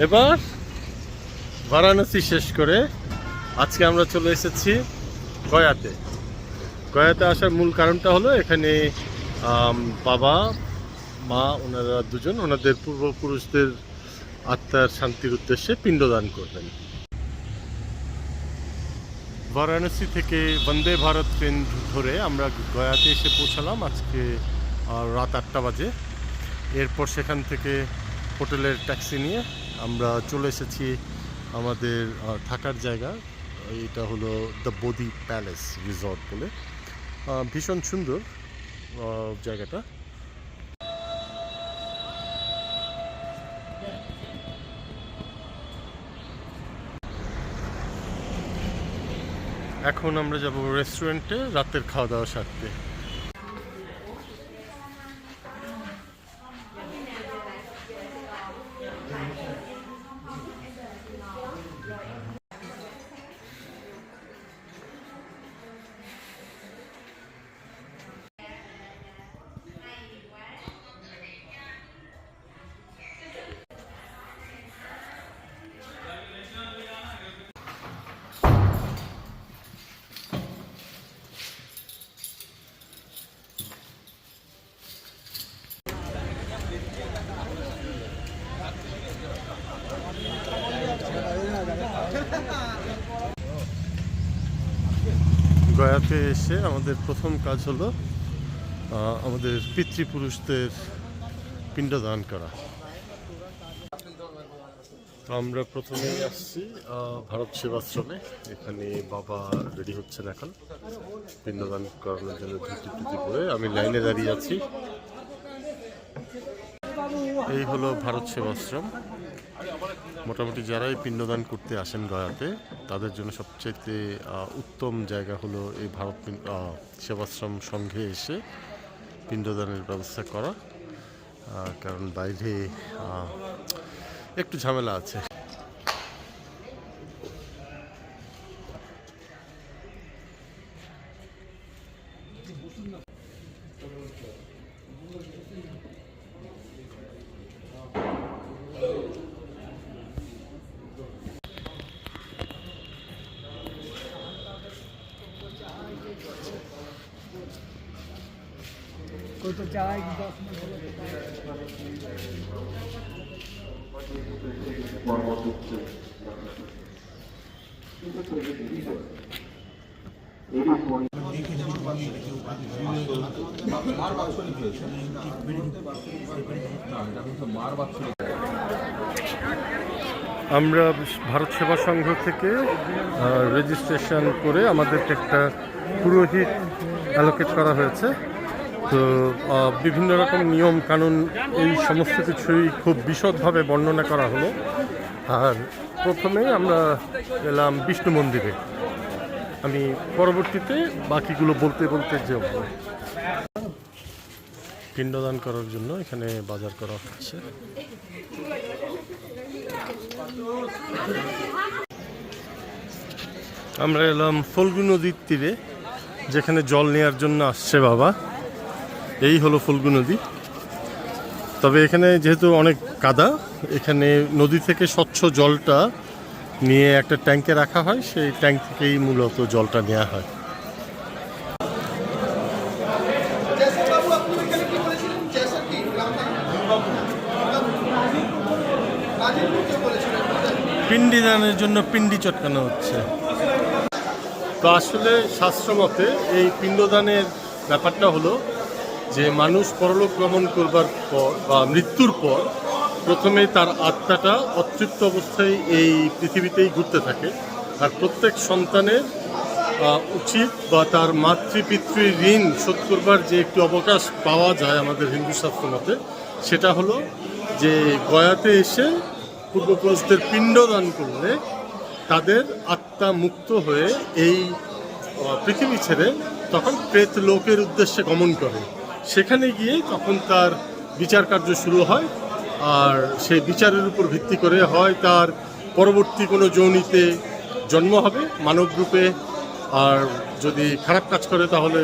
এবার বারাণসী শেষ করে আজকে আমরা চলে এসেছি গয়াতে। গয়াতে আসার মূল কারণটা হলো এখানে বাবা, মা, ওনারা দুজন, ওনাদের পূর্বপুরুষদের আত্মার শান্তির উদ্দেশ্যে পিণ্ডদান করবেন বারাণসী থেকে বন্দে ভারত ট্রেন ধরে আমরা গয়াতে এসে পৌঁছালাম আজকে রাত আটটা বাজে। এরপর সেখান থেকে হোটেলের ট্যাক্সি নিয়ে আমরা চলে এসেছি আমাদের থাকার জায়গা। এটা হলো দ্য বোদি প্যালেস রিসর্ট বলে। ভীষণ সুন্দর জায়গাটা। এখন আমরা যাব রেস্টুরেন্টে রাতের খাওয়া দাওয়া সারতে। গয়াতে এসে আমাদের প্রথম কাজ হলো আমাদের পিতৃপুরুষদের পিণ্ডদান করা। তো আমরা প্রথমেই আসছি ভারত সেবাশ্রমে। এখানে বাবা রেডি হচ্ছেন এখন। পিণ্ডদান করানোর জন্য ধুতি টুতি পরে আমি লাইনে দাঁড়িয়ে আছি। এই হলো ভারত সেবাশ্রম। মোটামুটি যারাই পিণ্ডদান করতে আসেন গয়াতে, তাদের জন্য সবচেয়ে উত্তম জায়গা হলো এই ভারত সেবাশ্রম সংঘে এসে পিণ্ডদানের ব্যবস্থা করা। কারণ বাইরে একটু ঝামেলা আছে। कोई तो चाय की दस मिनट हो আমরা ভারত সেবা সংঘ থেকে রেজিস্ট্রেশন করে আমাদেরকে একটা পুরোহিত অ্যালোকেট করা হয়েছে তো বিভিন্ন রকম নিয়ম কানুন এই সমস্ত কিছুই খুব বিশদভাবে বর্ণনা করা হলো। আর প্রথমেই আমরা এলাম বিষ্ণু মন্দিরে। আমি পরবর্তীতে বাকিগুলো বলতে বলতে যাব। পিণ্ডদান করার জন্য এখানে বাজার করা হচ্ছে। আমরা এলাম ফল্গু নদীর তীরে, যেখানে জল নেওয়ার জন্য আসছে বাবা। এই হলো ফুলগু নদী। তবে এখানে যেহেতু অনেক কাদা এখানে নদী থেকে স্বচ্ছ জলটা নিয়ে একটা ট্যাঙ্কে রাখা হয় সেই ট্যাঙ্ক থেকেই মূলত জলটা নেওয়া হয়। পিন্ডি দানের জন্য পিন্ডি চটকানো হচ্ছে। তো আসলে শাস্ত্র মতে এই পিণ্ডদানের ব্যাপারটা হলো যে মানুষ পরলোক গমন করবার পর বা মৃত্যুর পর প্রথমে তার আত্মাটা অতৃপ্ত অবস্থায় এই পৃথিবীতেই ঘুরতে থাকে। আর প্রত্যেক সন্তানের উচিত বা তার মাতৃপিতৃ ঋণ শোধ করবার যে একটি অবকাশ পাওয়া যায় আমাদের হিন্দু শাস্ত্র মতে, সেটা হলো যে গয়াতে এসে পূর্বপুরুষদের পিণ্ডদান করলে তাদের আত্মা মুক্ত হয়ে এই পৃথিবী ছেড়ে তখন প্রেত লোকের উদ্দেশ্যে গমন করে। সেখানে গিয়ে তখন তার বিচার কার্য শুরু হয়, আর সেই বিচারের উপর ভিত্তি করে হয় তার পরবর্তী কোনো যৌনিতে জন্ম হবে মানব রূপে। আর যদি খারাপ কাজ করে তাহলে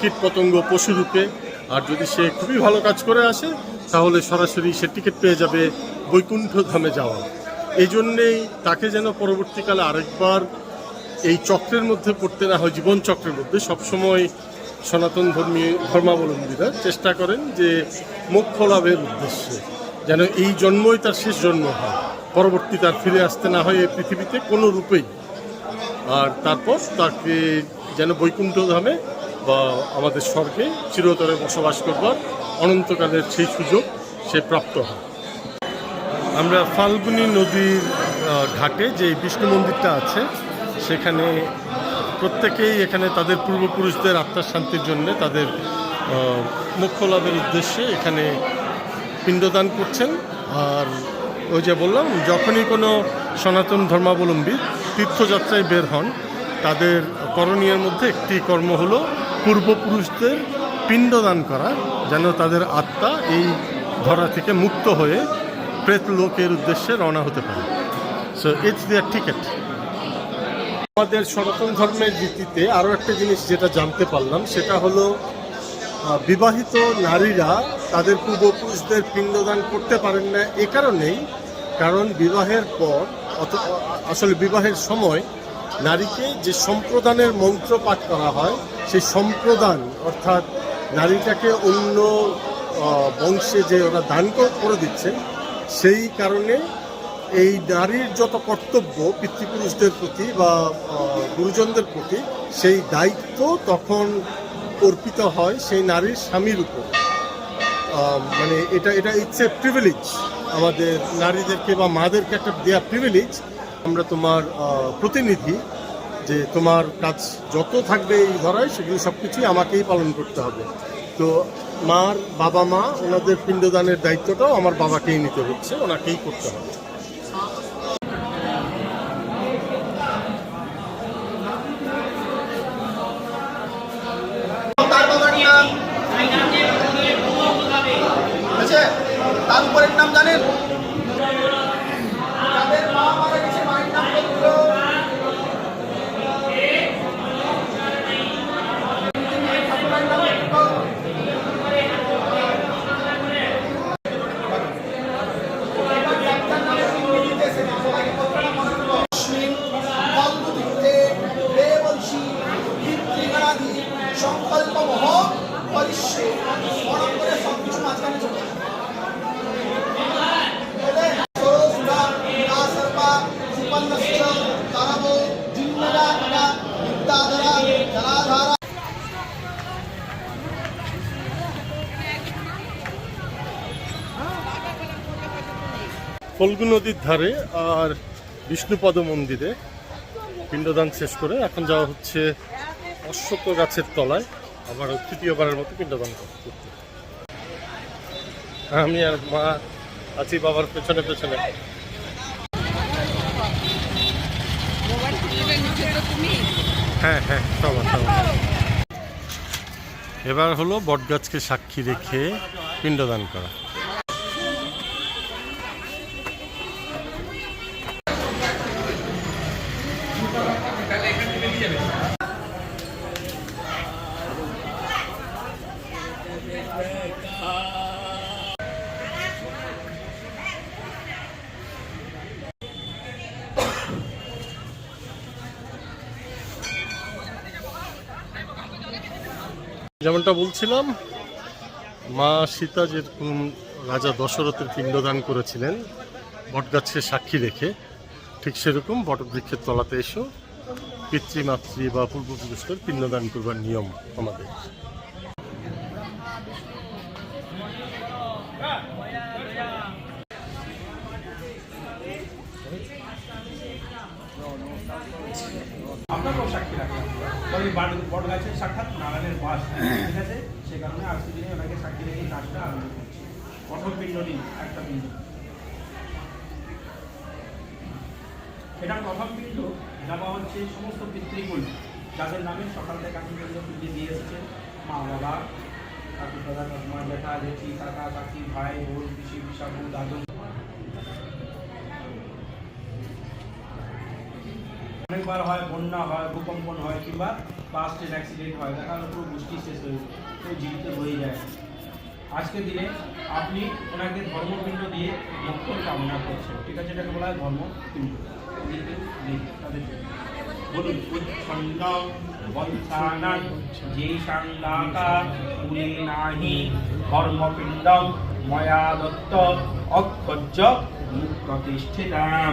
কীটপতঙ্গ পশু রূপে। আর যদি সে খুবই ভালো কাজ করে আসে, তাহলে সরাসরি সে টিকিট পেয়ে যাবে বৈকুণ্ঠ ধামে যাওয়া এই জন্যেই তাকে যেন পরবর্তীকালে আরেকবার এই চক্রের মধ্যে পড়তে না হয়, জীবন চক্রের মধ্যে। সবসময় সনাতন ধর্মী ধর্মাবলম্বীরা চেষ্টা করেন যে মোক্ষ লাভের উদ্দেশ্যে যেন এই জন্মই তার শেষ জন্ম হয়, পরবর্তী তার ফিরে আসতে না হয় এই পৃথিবীতে কোনো রূপেই। আর তারপর তাকে যেন বৈকুণ্ঠ ধামে বা আমাদের স্বর্গে চিরতরে বসবাস করবার অনন্তকালের সেই সুযোগ সে প্রাপ্ত হয়। আমরা ফাল্গুনি নদীর ঘাটে যে বিষ্ণু মন্দিরটা আছে, সেখানে প্রত্যেকেই এখানে তাদের পূর্বপুরুষদের আত্মার শান্তির জন্য তাদের মোক্ষ লাভের উদ্দেশ্যে এখানে পিণ্ডদান করছেন। আর ওই যে বললাম, যখনই কোনো সনাতন ধর্মাবলম্বী তীর্থযাত্রায় বের হন, তাদের করণীয়ের মধ্যে একটি কর্ম হলো পূর্বপুরুষদের পিণ্ডদান করা, যেন তাদের আত্মা এই ধরা থেকে মুক্ত হয়ে প্রেত লোকের উদ্দেশ্যে রওনা হতে পারে। সো ইটস দেয়ার টিকেট আমাদের সনাতন ধর্মের রীতিতে আরও একটা জিনিস যেটা জানতে পারলাম, সেটা হলো বিবাহিত নারীরা তাদের পূর্বপুরুষদের পিণ্ডদান করতে পারেন না এ কারণেই, কারণ বিবাহের পর আসলে বিবাহের সময় নারীকে যে সম্প্রদানের মন্ত্র পাঠ করা হয়, সেই সম্প্রদান, অর্থাৎ নারীটাকে অন্য বংশে যে ওরা দান করে দিচ্ছে, সেই কারণে এই নারীর যত কর্তব্য পিতৃপুরুষদের প্রতি বা গুরুজনদের প্রতি, সেই দায়িত্ব তখন অর্পিত হয় সেই নারীর স্বামীর উপর। মানে এটা এটা ইটস এ প্রিভিলেজ আমাদের নারীদেরকে বা মাদেরকে একটা দেয়া প্রিভিলেজ আমরা তোমার প্রতিনিধি যে তোমার কাজ যত থাকবে এই ধরায় সেগুলো সব কিছুই আমাকেই পালন করতে হবে। তো মার বাবা মা, ওনাদের পিণ্ডদানের দায়িত্বটাও আমার বাবাকেই নিতে হচ্ছে, ওনাকেই করতে হবে তার বাবার নাম আছে তার উপরের নাম জানেন যাদের মা মারা গেছে মায়ের নাম বলল সংকল্প মহ পরিশ্রে মরণ করে সব কিছু মাঝখানে চলে আসে। বলে, সরসুরা, বিনাসর্পা, সুপর্ণস্য, তারাব, জিন্নরা, কাটা, বিদ্যাধরা, জলাধারা, ফল্গু নদীর ধারে আর বিষ্ণুপদ মন্দিরে পিণ্ডদান শেষ করে এখন যাওয়া হচ্ছে অশ্বত গাছের তলায়। আবার তৃতীয়বারের মতো পিণ্ডদান করতে। আমি আর মা আছি বাবার পেছনে পেছনে। হ্যাঁ হ্যাঁ এবার হলো বটগাছকে সাক্ষী রেখে পিণ্ডদান করা। যেমনটা বলছিলাম, মা সীতা যেরকম রাজা দশরথের পিণ্ডদান করেছিলেন, বটগাছের সাক্ষী রেখে, ঠিক সেরকম বটবৃক্ষের তলাতে এসো, পিতৃমাতৃ বা পূর্বপুরুষদের পিণ্ডদান করবার নিয়ম আমাদের। আপনাকেও সাক্ষী রাখলাম ওই বট গাছের সাক্ষাৎ নারায়ণের বাস। ঠিক আছে? সে কারণে আজকে দিনে ওনাকে সাক্ষী রেখে কাজটা আরম্ভ করছি। কঠোর পিণ্ড একটা পিণ্ড। এটার প্রভাব পিণ্ড দেওয়া হচ্ছে সমস্ত পিতৃকুল যাদের নামে সকাল থেকে এখন পর্যন্ত পুজো দিয়ে এসেছে মা, বাবা, কাকু, দাদা কাকুমা জ্যাঠা জেঠি, কাকা, কাকি, ভাই, বোন, পিসি, পিসাবু, দাদু অনেকবার হয়, বন্যা হয়, ভূকম্পন হয় কিংবা বাস ট্রেন অ্যাক্সিডেন্ট হয়, দেখা গেলো পুরো গোষ্ঠী শেষ হয়ে কেউ জীবিত হয়ে যায়। আজকের দিনে আপনি ওনাকে ধর্মপিণ্ড দিয়ে মুক্তর কামনা করছেন। ঠিক আছে, এটাকে বলা হয় ধর্মপিণ্ড। তাদের। বলুন উচ্ছন্দ ধর্মপিণ্ডম ময়া দত্ত অক্ষজ্য প্রতিষ্ঠিতাম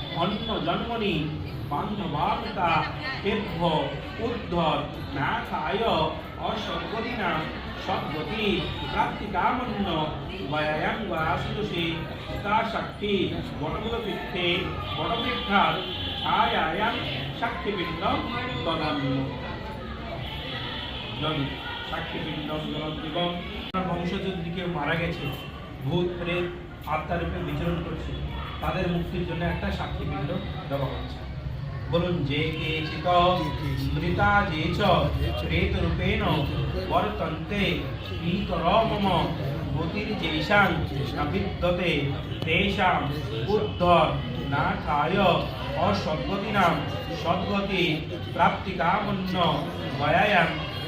অন্য জন্মনি বান্ধবাতা তেভ্য উদ্ধর না খায় অসর্বদিনা সদ্গতি প্রাপ্তিকামন্য বয়ায়াং বাসুষে তা শক্তি ছায়ায়াং সাক্ষীপিণ্ড তদান্য জল সাক্ষীপিণ্ড এবং কেউ মারা গেছে। ভূত, প্রেত, আত্মারূপে বিচরণ করছে। তাদের মুক্তির জন্য একটা সাক্ষীপিণ্ড দেওয়া হচ্ছে বলুন, যে কে চিত, মৃতা যে চ, প্রেত রূপেণ, বর্তন্তে পিতরমম গতির যেষাং অবিদ্যতে তেষাং উদ্ধর নাথায় অসদ্গতিনাম সদ্গতি, প্রাপ্তিকামন্য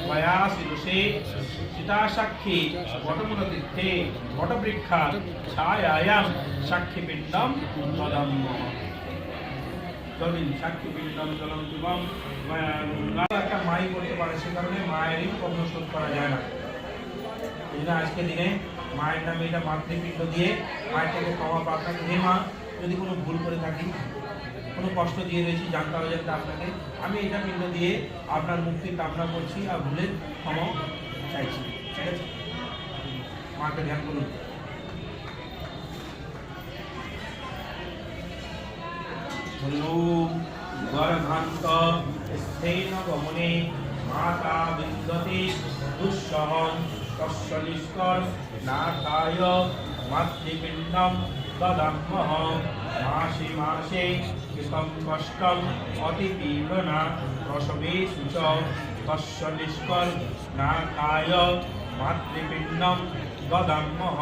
গয়ায়াং গয়া শিরুষে সীতাসাক্ষী, বটমূলতীর্থে, বটবৃক্ষা ছায়ায়াং সাক্ষীপিণ্ডম সাক্ষী পিণ্ডম জলম একটা মাই করতে পারে সে কারণে মায়েরই কখনো শোধ করা যায় না। এই জন্য আজকে দিনে মায়ের নামে এটা মাতৃপিণ্ড দিয়ে মায়ের থেকে ক্ষমা প্রার্থনা। হে মা, যদি কোনো ভুল করে থাকি কোনো কষ্ট দিয়ে রয়েছি, জানতে হবে যাতে আপনাকে। আমি এটা কিন্তু দিয়ে আপনার মুক্তি কামনা করছি আর ভুলে ক্ষমা চাইছি। ঠিক আছে? মাকে ধ্যান করুন। গর্ভান্ত গমনে দুঃসহন মাতৃপিণ্ডম তদম্মহ। মাসে মাসে কৃতম কষ্টম অতিপীড়না প্রসবেষু চ তস্য নিষ্কল না কায় মাতৃপিণ্ডম দদাম্যহ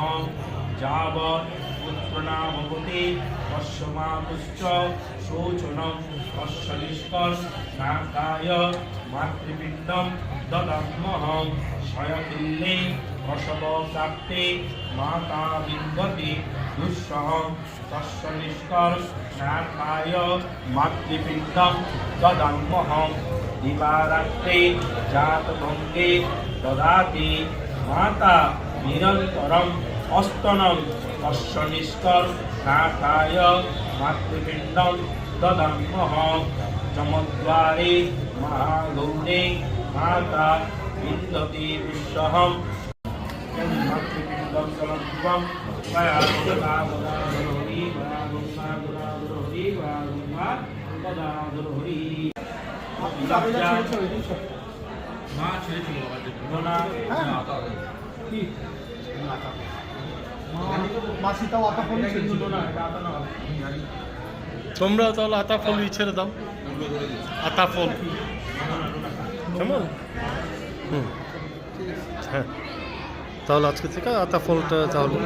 যাব পুত্রনামপতি, তস্য মাতুশ্চ, শোচনম, তস্য নিষ্কল না কায় মাতৃপিণ্ডম দদাম্যহ স্বয়কিল্লে প্রসব প্রাপ্তে মাতা বিন্দতে দুঃসহম তস্য নিষ্কর নাকায় মাতৃপিণ্ডম দদাম্যহম দিবারাত্রে জাতভঙ্গে দদাতি মাতা নিরন্তরম অস্তনম তস্য নিষ্কর নাথায় মাতৃপিণ্ডম দদাম্যহ চমদ্বারে মহাগৌরে মা ছেড়েছিল না কি মা সীতাও আতা ফল কিন্তু না এটা আতা না তোমরা তাহলে আতা ফলই ছেড়ে দাও। আতা ফল। কেমন? হুম। হ্যাঁ। তাহলে আজকে থেকে আতা ফলটা তাহলে